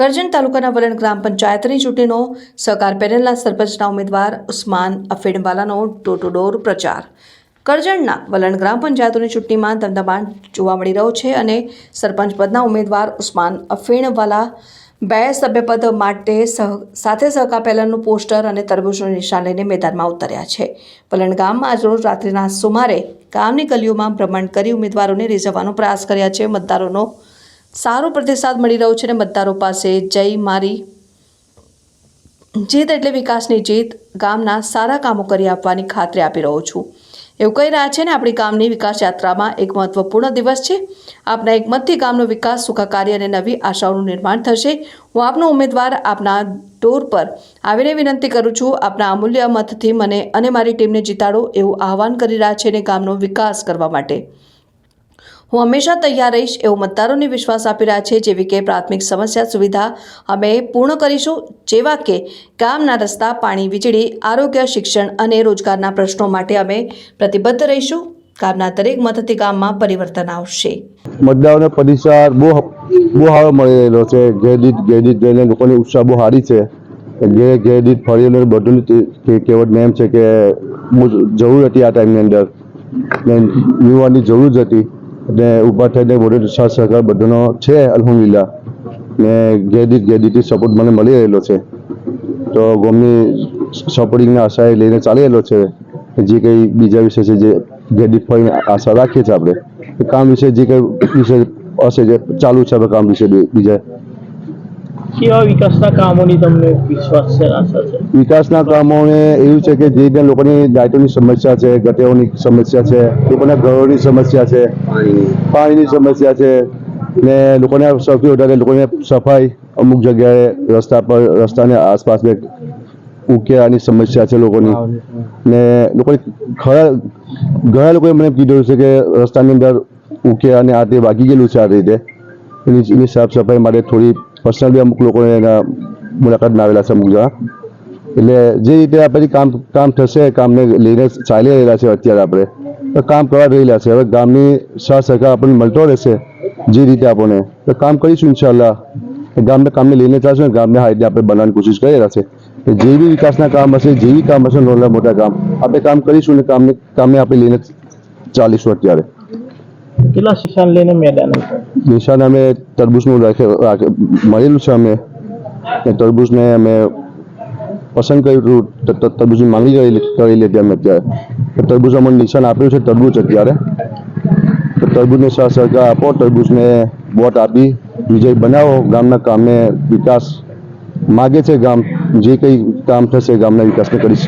કરજણ તાલુકાના વલણ ગ્રામ પંચાયતની ચૂંટણીનો સહકાર પેનલના સરપંચના ઉમેદવાર ઉસ્માન અફેડવાલાનો ડોર ટુ ડોર પ્રચાર. કરજણના વલણ ગ્રામ પંચાયતોની ચૂંટણીમાં ધમધમાટ જોવા મળી રહ્યો છે અને સરપંચ પદના ઉમેદવાર ઉસ્માન અફેણવાલા બે સભ્યપદ માટે સહ, સાથે સહકાર પહેલાંનું પોસ્ટર અને તરબૂચનું નિશાન લઈને મેદાનમાં ઉતર્યા છે. વલણ ગામમાં આજરોજ રાત્રિના સુમારે ગામની ગલીઓમાં ભ્રમણ કરી ઉમેદવારોને રીઝવવાનો પ્રયાસ કર્યા છે. મતદારોનો સારો પ્રતિસાદ મળી રહ્યો છે અને મતદારો પાસે? જય મારી. જીત એટલે વિકાસની જીત. ગામના સારા કામો કરી આપવાની ખાતરી આપી રહ્યો છું. એવું કહી રહ્યા છે ને, આપણી ગામની વિકાસ યાત્રામાં એક મહત્વપૂર્ણ દિવસ છે. આપના એક મતથી ગામનો વિકાસ સુખાકારી અને નવી આશાઓનું નિર્માણ થશે. હું આપનો ઉમેદવાર આપના ડોર પર આવીને વિનંતી કરું છું, આપના અમૂલ્ય મતથી મને અને મારી ટીમને જીતાડો એવું આહવાન કરી રહ્યા છે ને ગામનો વિકાસ કરવા માટે. હું હંમેશા તૈયાર રહીશ એવો મતદારોને વિશ્વાસ આપી રહ્યા છે જેવી કે પ્રાથમિક સમસ્યા સુવિધા અમે પૂર્ણ કરીશું જેવા કે ગામના રસ્તા, પાણી વીજળી, આરોગ્ય, શિક્ષણ અને રોજગારના પ્રશ્નો માટે અમે પ્રતિબદ્ધ રહીશું. ગામના દરેક મતથી ગામમાં પરિવર્તન આવશે. મતદારોને પરિસર બહુ બહુ સારો મળી રહેલો છે. ઘેર દીઠ ઘેર દીઠ જઈને લોકોની ઉત્સાહ બહુ સારી છે. ઘેર ઘેર દીઠ ફરીને બધું કહેવત એમ છે કે જરૂર હતી આ ટાઈમની અંદર. યુવાની જરૂર જ હતી. અને ઊભા થઈને બધો સાથ સહકાર બધાનો છે, અલહમદુલિલ્લાહ. ને ઘેર દીઠ સપોર્ટ મને મળી રહેલો છે. તો ગમની સપોર્ટિંગના આશાએ લઈને ચાલી રહેલો છે. જે કંઈ બીજા વિશે છે, જે ઘેર દીઠ ફરીને આશા રાખીએ છીએ આપણે. કામ વિશે જે કંઈ વિશે હશે, જે ચાલુ છે, આપણે કામ વિશે બીજા કેવા વિકાસના કામોની તમને વિશ્વાસ છે આશા છે? વિકાસના કામોને એવું છે કે જે રીતે લોકોની લાઇટોની સમસ્યા છે ગટેઓની સમસ્યા છે લોકોના ઘરોની સમસ્યા છે પાણીની. સમસ્યા છે ને લોકોને સૌથી વધારે લોકોને સફાઈ અમુક જગ્યાએ રસ્તા પર રસ્તાની આસપાસ ને ઉકેલાની સમસ્યા છે લોકોની. ને લોકોની ખરા ઘણા લોકોએ મને કીધું છે કે રસ્તાની અંદર ઉકેલાને આ તે વાગી ગયેલું છે આ રીતે. એની એની સાફ સફાઈ માટે થોડી પર્સનલ બી અમુક લોકોને એના મુલાકાતમાં આવેલા છે અમુક જણા એટલે જે રીતે આપણે કામ કામ થશે કામને લઈને ચાલી રહેલા છે અત્યારે આપણે તો કામ કરવા રહેલા છે હવે ગામની સાથ સહકાર આપણને મળતો રહેશે જે રીતે આપણને તો કામ કરીશું ઇન્શાલ્લાહ ગામને કામને લઈને ચાલશું ને ગામને હાઈટને આપણે બનાવવાની કોશિશ કરી રહ્યા છે કે જે બી વિકાસના કામ હશે જે બી કામ હશે નાના મોટા કામ આપણે કામ કરીશું ને કામને કામને આપણે લઈને ચાલીશું અત્યારે કેટલા શિક્ષણ લઈને મેદાન નિશાન અમે તરબૂચનું રાખે મળેલું છે અમે. એ તરબૂચને અમે પસંદ કર્યું હતું. તરબૂચની માંગણી કરી લીધી અમે અત્યારે. તરબૂચ અમને નિશાન આપ્યું છે તરબૂચ અત્યારે. તરબૂચને સહકાર આપો, તરબૂચને વોટ આપી, વિજય બનાવો. ગામના કામને વિકાસ માગે છે ગામ. જે કંઈ કામ થશે ગામના વિકાસને કરીશ.